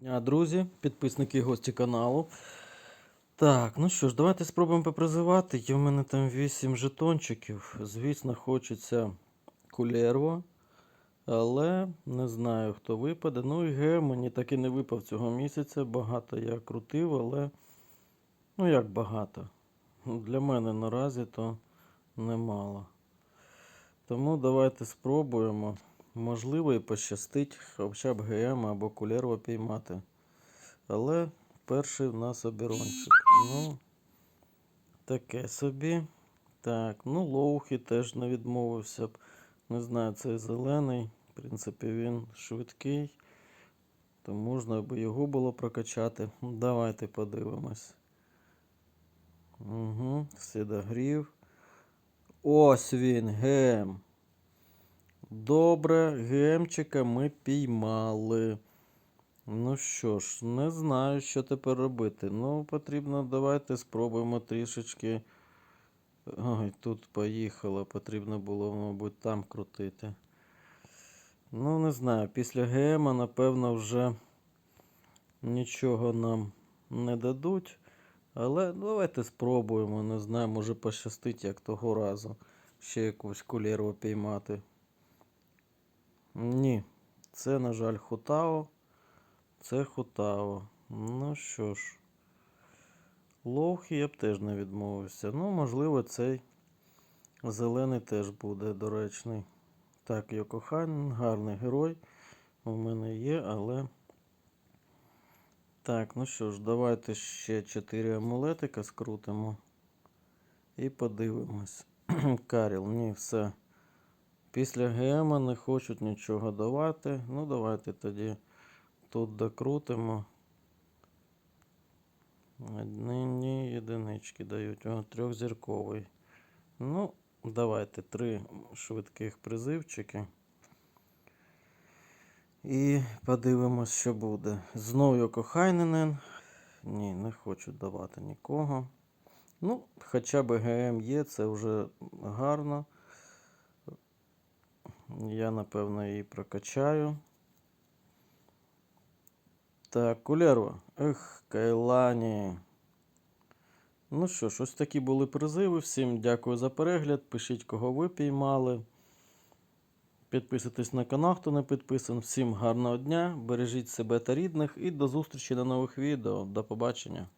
дня, друзі, підписники і гості каналу. Так, ну що ж, давайте спробуємо попризивати. Є в мене там 8 жетончиків. Звісно, хочеться кулерво. Але не знаю, хто випаде. Ну і Г мені так і не випав цього місяця. Багато я крутив, але. Ну як багато. Для мене наразі то немало. Тому давайте спробуємо. Можливо, і пощастить хоча б ГМ або кулерва піймати. Але перший в нас обірончик. Ну, таке собі. Так, ну лоухи теж не відмовився б. Не знаю, цей зелений. В принципі, він швидкий. То можна би його було прокачати. Ну, Давайте подивимось. Угу, Сідогрів. Ось він, гем. Добре, гемчика ми піймали. Ну що ж, не знаю, що тепер робити. Ну, потрібно, давайте спробуємо трішечки. Ой, тут поїхало. Потрібно було, мабуть, там крутити. Ну, не знаю, після ГМа, напевно, вже нічого нам не дадуть. Але давайте спробуємо. Не знаю, може пощастить, як того разу. Ще якусь кулєру піймати. Ні, це, на жаль, Хотао. Це Хотао. Ну що ж. Лоухи я б теж не відмовився. Ну, можливо, цей зелений теж буде доречний. Так, Йокохан, гарний герой. У мене є, але. Так, ну що ж, давайте ще 4 амулетика скрутимо. І подивимось. Каріл, ні, все. Після гема не хочуть нічого давати. Ну, давайте тоді тут докрутимо. Одні єдинички дають. О, трьохзірковий. Ну, давайте три швидких призивчики. І подивимось, що буде. Знову Йокохайненен. Ні, не хочу давати нікого. Ну, хоча б ГМ є, це вже гарно. Я, напевно, її прокачаю. Так, кулерва. Ех, Кайлані. Ну що ж, ось такі були призиви. Всім дякую за перегляд. Пишіть, кого ви піймали. Підписуйтесь на канал, хто не підписаний. Всім гарного дня. Бережіть себе та рідних і до зустрічі на нових відео. До побачення.